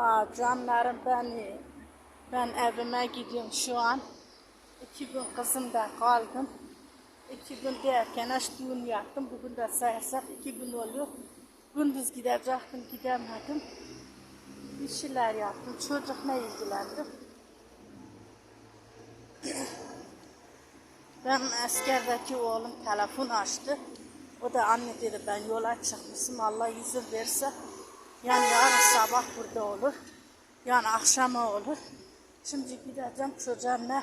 Aa, canlarım beni. Ben evime gidiyorum şu an. İki gün kızımda kaldım. İki gün derken aç düğün yaptım. Bugün de sayarsak iki gün oluyor. Gündüz gidecektim, gidemedim. Bir şeyler yaptım. Çocukla ilgilendim. Ben askerdeki oğlum telefon açtı. O da anne dedi ben yola çıkmışım Allah izin verirse. Yani yarın sabah burada olur. Yani akşama olur. Şimdi gideceğim çocuğa ne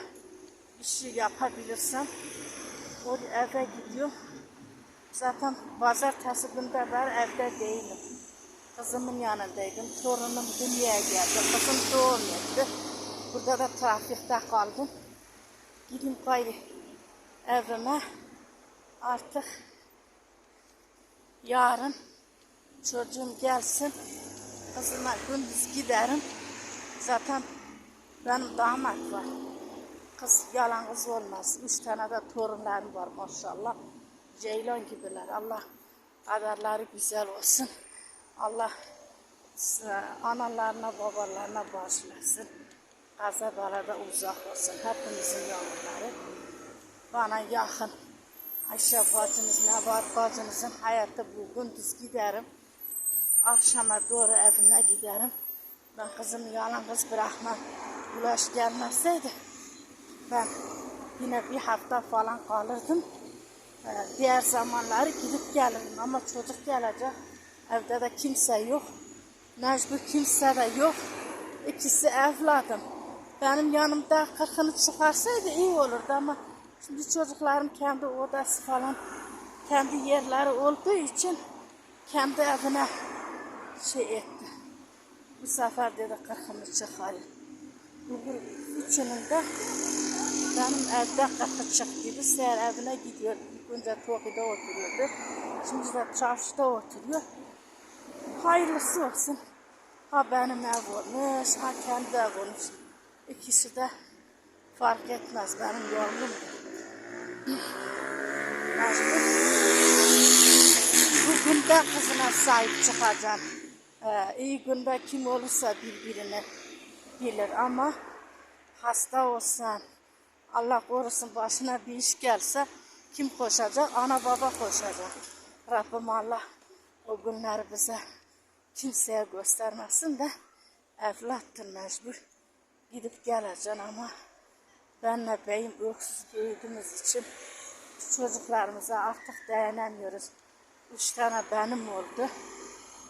şey yapabilirsem. O eve gidiyor. Zaten pazartesi günde ben evde değilim. Kızımın yanındaydım. Torunum dünyaya geldi. Kızım doğum etti. Burada da trafikte kaldım. Gidin gayrı evime. Artık yarın çocuğum gelsin. Kızıma gündüz giderim. Zaten benim damat var. Kız yalan kız olmaz. Üç tane de torunlarım var maşallah. Ceylan gibiler. Allah kaderleri güzel olsun. Allah e, analarına babalarına bağışlasın. Kaza balada uzak olsun. Hepimizin yavruları. Bana yakın. Ayşe bacınız ne var bacınızın hayatı bu gündüz giderim. Akşama doğru evime giderim. Ben kızımı yalnız bırakmam. Ulaş gelmezseydi ben yine bir hafta falan kalırdım. Ee, diğer zamanları gidip gelirim ama çocuk gelecek. Evde de kimse yok. Mecbur kimse de yok. İkisi evladım. Benim yanımda kırkını çıkarsaydı iyi olurdu ama şimdi çocuklarım kendi odası falan kendi yerleri olduğu için kendi evine şey etti. Bu sefer dedi kırkını çıkarayım. Bugün üçünün de benim evde kırkı çıktıydı. Seher evine gidiyor. İlk önce Toki'de oturuyordu. Şimdi de çarşıda oturuyor. Hayırlısı olsun. Ha benim ev olmuş, ha kendi ev olmuş. İkisi de fark etmez benim yolum. Bugün de kızına sahip çıkacağım. Ee, iyi günde kim olursa birbirini bilir ama hasta olsan, Allah korusun başına bir iş gelse kim koşacak? Ana baba koşacak. Rabbim Allah o günleri bize kimseye göstermesin de evlattır mecbur. Gidip geleceksin ama benle beyim öksüz büyüdüğümüz için çocuklarımıza artık dayanamıyoruz. Üç tane benim oldu.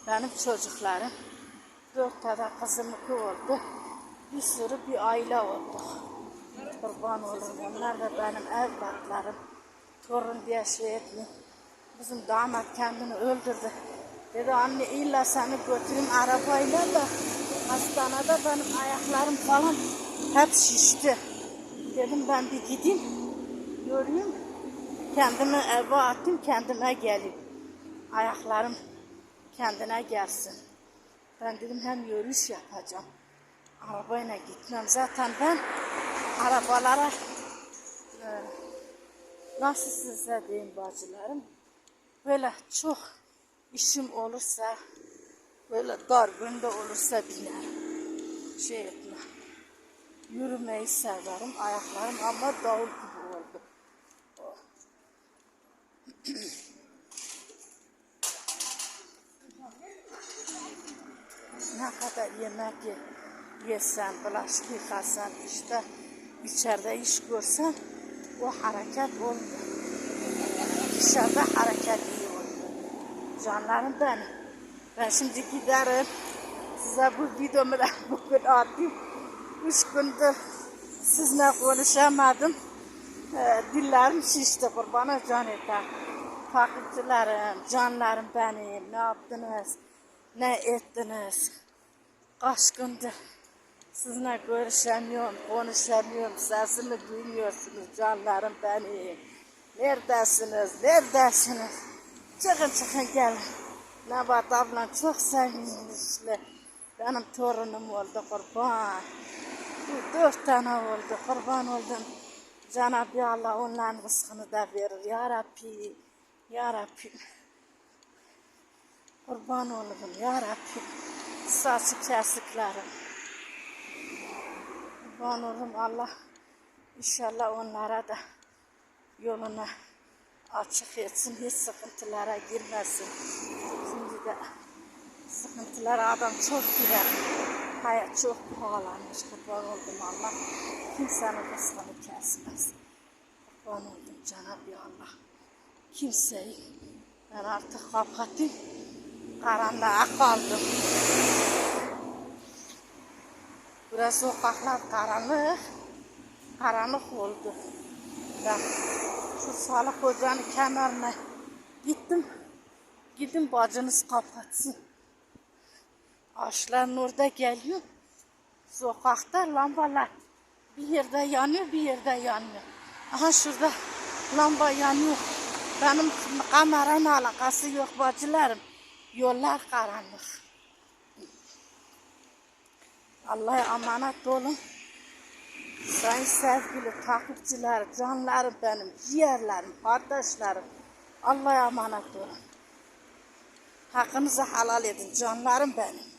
Benim çocuklarım. Dört tane kızımınki oldu. Bir sürü bir aile olduk. Kurban olurum. Onlar da benim evlatlarım. Torun diye şey etmiyor. Bizim damat kendini öldürdü. Dedi anne illa seni götüreyim arabayla da hastanede benim ayaklarım falan hep şişti. Dedim ben bir gideyim. Göreyim. Kendimi eve atayım kendime geleyim. Ayaklarım kendine gelsin. Ben dedim hem yürüyüş yapacağım. Arabayla gitmem. Zaten ben arabalara e, nasıl size diyeyim bacılarım böyle çok işim olursa böyle dar günde olursa binerim. Şey etme. Yürümeyi severim. Ayaklarım ama davul gibi oldu. Kadar yemek ye, yesen, bulaşık yıkasan, işte içeride iş görsen o hareket olmuyor. Dışarıda hareket iyi oluyor. Canlarım benim. Ben şimdi giderim. Size bu videomu da bugün atayım. Üç gündür sizinle konuşamadım. Ee, dillerim şişti kurbana can yeter. Fakircilerim, canlarım benim. Ne yaptınız? Ne ettiniz? Gündür sizinle görüşemiyorum, konuşamıyorum. Sesimi duymuyorsunuz canlarım benim. Neredesiniz? Neredesiniz? Çıkın çıkın gelin. Nebat ablam çok sevinçli. Benim torunum oldu kurban. Dört tane oldu kurban oldum. Cenab-ı Allah onların rızkını da verir. Ya Rabbi, Ya Rabbi. Kurban olurum Ya Rabbi. saçı kesiklerim. Kurban olurum Allah inşallah onlara da yoluna açık etsin. Hiç sıkıntılara girmesin. Şimdi de sıkıntılara adam çok girer. Hayat çok pahalanmış. Kurban oldum Allah. Kimsenin rızkını kesmez. Kurban oldum Cenab-ı Allah. Kimseyi ben artık kapatayım. Karanlığa kaldım. Burası sokaklar karanlık. Karanlık oldu. Ben şu sağlık ocağının kenarına gittim. Gidin bacınız kapatsın. Ağaçların orada geliyor. Sokakta lambalar bir yerde yanıyor bir yerde yanmıyor. Aha şurada lamba yanıyor. Benim kameranın alakası yok bacılarım. Yollar karanlık. Allah'a emanet olun. Sayın sevgili takipçiler, canlarım benim, ciğerlerim, kardeşlerim. Allah'a emanet olun. Hakkınızı helal edin canlarım benim.